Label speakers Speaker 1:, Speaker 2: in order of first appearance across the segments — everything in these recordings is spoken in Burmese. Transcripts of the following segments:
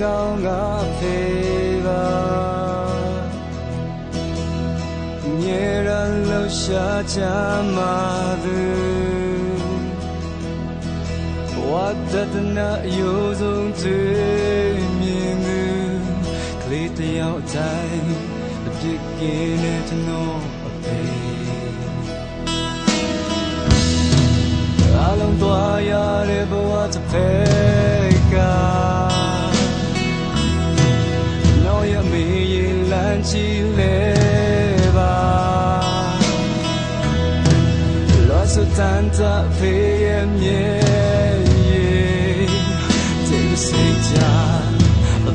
Speaker 1: တရေကောင်းကဖေးပါမြေရန်လို့ရှာချမ်းမာသူဝတ်တတနာယောဆုံးသူမြင်သူကလေးတယောက်တိုင်းအပြစ်ကင်းတဲ့ကျွန်တော်အဖေအလုံးသွားရတဲ့ဘဝတစ်ဖက်က လောစတန်တာဖေးရဲ့မြေရဲ့ဒီစိတ်ချအ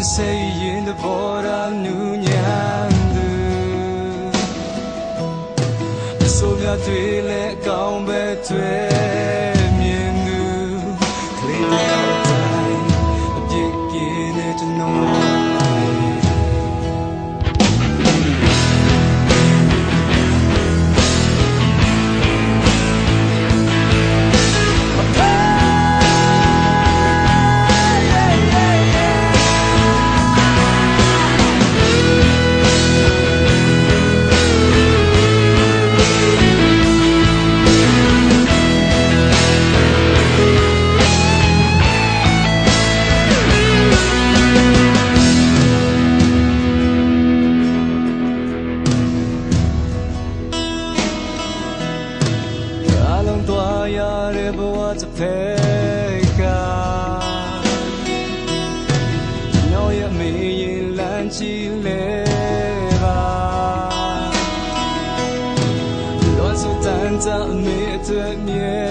Speaker 1: အတွင်စိတ်ရင်တဘောရာနူးညံသူ 我只陪他，我也没脸见你爸。多少天都没见你。